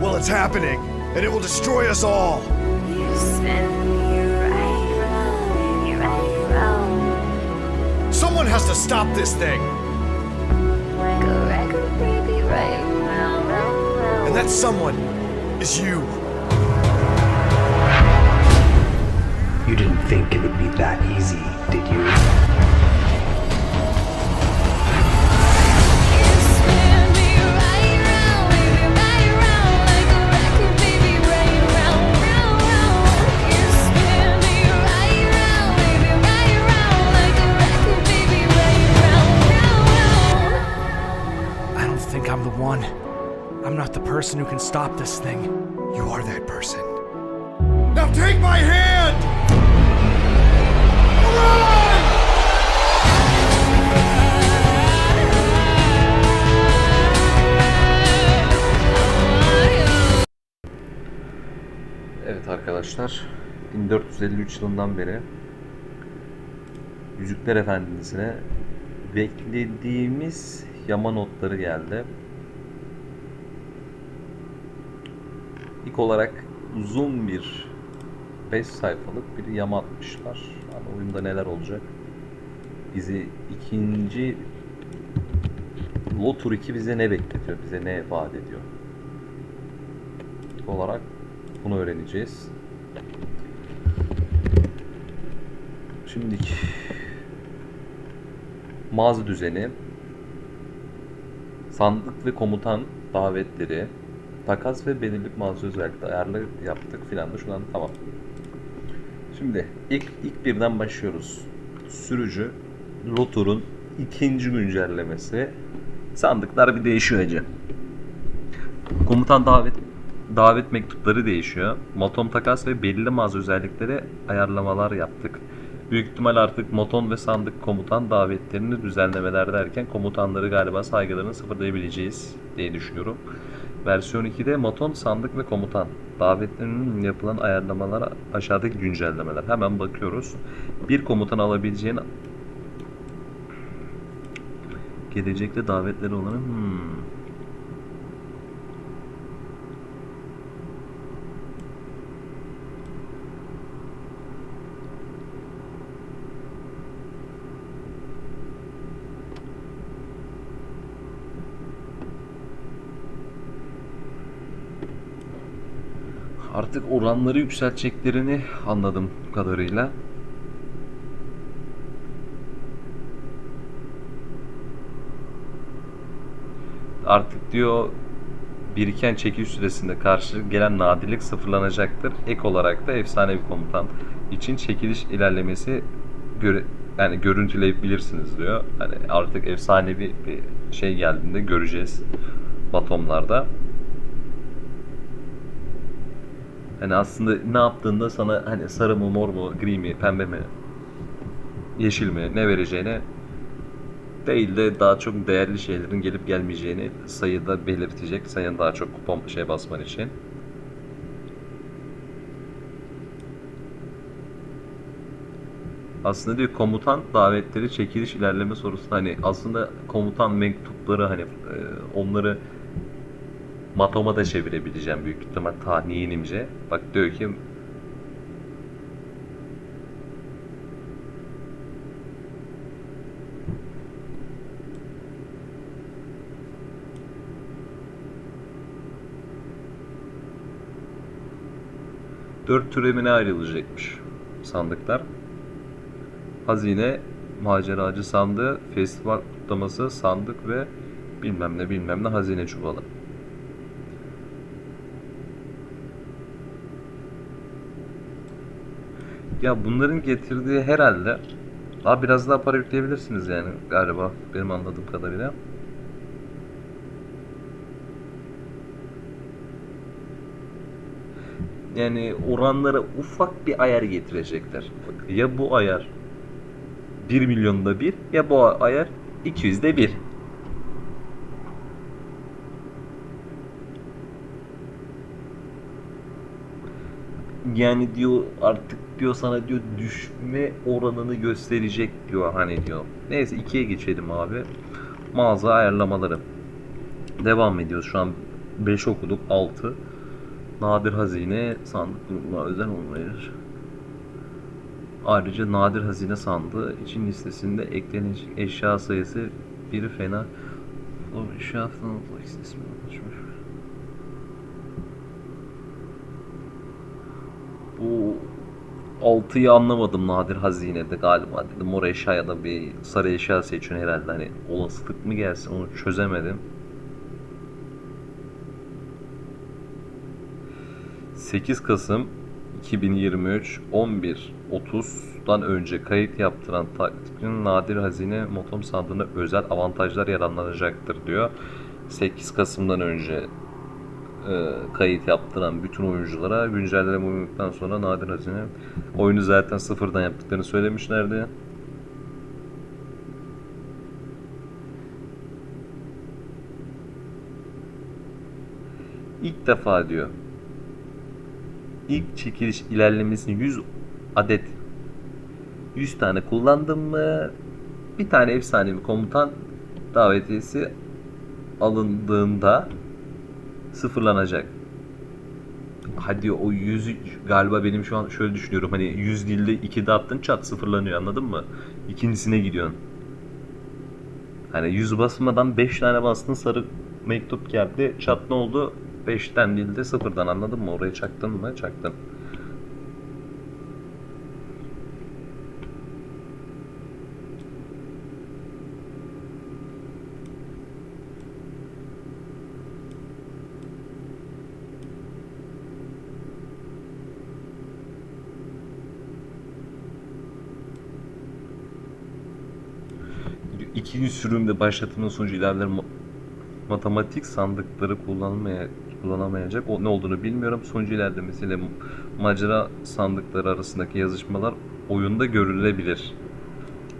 Well, it's happening, and it will destroy us all. You spin me right round, me right round. Someone has to stop this thing, Like record, baby, right round, round, round. and that someone is you. You didn't think it would be that easy, did you? You I'm not the person who can stop this thing. You are that person. Now take my hand! Run! Evet arkadaşlar 1453 yılından beri Yüzükler Efendisi'ne beklediğimiz yama notları geldi. İlk olarak uzun bir 5 sayfalık bir yama atmışlar. Ama oyunda neler olacak? Bizi ikinci Lotur 2 bize ne bekletiyor? Bize ne vaat ediyor? İlk olarak bunu öğreneceğiz. Şimdiki mağaza düzeni, sandık ve komutan davetleri, takas ve belirli mağaza özellikle ayarlı yaptık filan da şuradan tamam. Şimdi ilk ilk birden başlıyoruz. Sürücü Lotur'un ikinci güncellemesi. Sandıklar bir değişiyor hacı. Komutan davet davet mektupları değişiyor. Moton takas ve belirli mağaza özellikleri ayarlamalar yaptık. Büyük ihtimal artık moton ve sandık komutan davetlerini düzenlemeler derken komutanları galiba saygılarını sıfırlayabileceğiz diye düşünüyorum. Versiyon 2'de moton, sandık ve komutan davetlerinin yapılan ayarlamalar aşağıdaki güncellemeler. Hemen bakıyoruz. Bir komutan alabileceğin gelecekte davetleri olan hmm. Artık oranları yükselteceklerini anladım kadarıyla. Artık diyor biriken çekiliş süresinde karşı gelen nadirlik sıfırlanacaktır. Ek olarak da efsane bir komutan için çekiliş ilerlemesi göre yani görüntüleyebilirsiniz diyor. Hani artık efsanevi bir şey geldiğinde göreceğiz batomlarda. Hani aslında ne yaptığında sana hani sarı mı, mor mu, gri mi, pembe mi, yeşil mi ne vereceğini değil de daha çok değerli şeylerin gelip gelmeyeceğini sayıda belirtecek. Sayın daha çok kupon şey basman için. Aslında diyor komutan davetleri çekiliş ilerleme sorusu hani aslında komutan mektupları hani e, onları matoma da çevirebileceğim büyük ihtimal tahminimce. Bak diyor ki dört türevine ayrılacakmış sandıklar. Hazine, maceracı sandığı, festival kutlaması, sandık ve bilmem ne bilmem ne hazine çuvalı. Ya bunların getirdiği herhalde daha biraz daha para yükleyebilirsiniz yani galiba benim anladığım kadarıyla. Yani oranlara ufak bir ayar getirecekler. Ya bu ayar 1 milyonda bir ya bu ayar 200'de bir. Yani diyor artık diyor sana diyor düşme oranını gösterecek diyor hani diyor. Neyse ikiye geçelim abi. Mağaza ayarlamaları. Devam ediyoruz şu an 5 okuduk. 6. Nadir hazine sandık grubuna özel olmayır. Ayrıca nadir hazine sandığı için listesinde eklenecek eşya sayısı biri fena. O eşya falan ismi anlaşmış. Bu 6'yı anlamadım nadir hazinede galiba dedim. Mor eşya ya da bir sarı eşya seçiyorsun herhalde hani olasılık mı gelsin onu çözemedim. 8 Kasım 2023 11.30'dan önce kayıt yaptıran takipçinin nadir hazine motom sandığında özel avantajlar yararlanacaktır diyor. 8 Kasım'dan önce e, kayıt yaptıran bütün oyunculara güncelleme uyumluluktan sonra nadir hazine oyunu zaten sıfırdan yaptıklarını söylemişlerdi. İlk defa diyor. İlk çekiliş ilerlemesini 100 adet 100 tane kullandım mı bir tane efsanevi komutan davetiyesi alındığında sıfırlanacak. Hadi o 100 galiba benim şu an şöyle düşünüyorum hani 100 dilde 2 de attın çat sıfırlanıyor anladın mı? İkincisine gidiyorsun. Hani 100 basmadan 5 tane bastın sarı mektup geldi. Çat ne oldu? 5'ten dilde sıfırdan anladın mı? Oraya çaktın mı? Çaktın. İkinci sürümde başlatımın sonucu ilerler ma- matematik sandıkları kullanmaya kullanamayacak. O ne olduğunu bilmiyorum. Sonucu ilerlemesiyle macera sandıkları arasındaki yazışmalar oyunda görülebilir.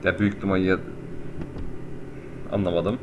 Ya büyük ihtimalle ya- anlamadım.